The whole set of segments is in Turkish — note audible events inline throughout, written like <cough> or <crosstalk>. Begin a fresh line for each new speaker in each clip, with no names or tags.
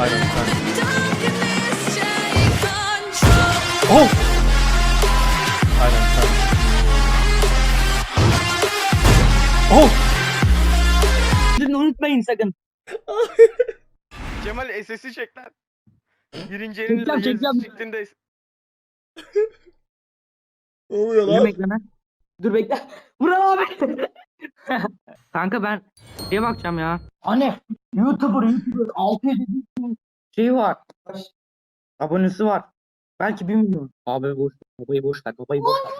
Control.
Oh! Aynen sen. Oh!
Sizin unutmayın sakın.
Kemal SS'i çek lan. Birinci
Çekeceğim,
elinde
çekeceğim.
çıktığında
Ne oluyor lan?
bekleme. Dur bekle. Vural abi. <laughs> Kanka ben şeye bakacağım ya. Hani YouTuber YouTuber 6 7 şey var. Abonesi var. Belki 1 milyon. Abi boş. Babayı boş ver. Babayı boş ver.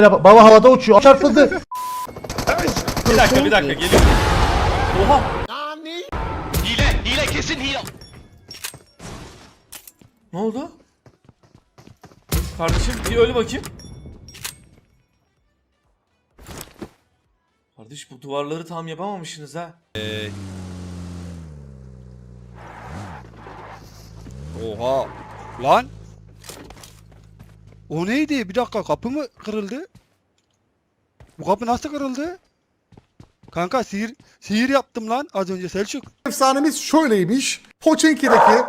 Baba havada uçuyor. Çarpıldı.
Bir dakika bir dakika geliyorum. Oha!
Kesin hile.
Ne oldu? Kardeşim bir öyle bakayım. Kardeş bu duvarları tam yapamamışsınız ha.
Oha. Lan. O neydi? Bir dakika kapı mı kırıldı? Bu kapı nasıl kırıldı? Kanka sihir sihir yaptım lan az önce Selçuk.
Efsanemiz şöyleymiş. Pochinki'deki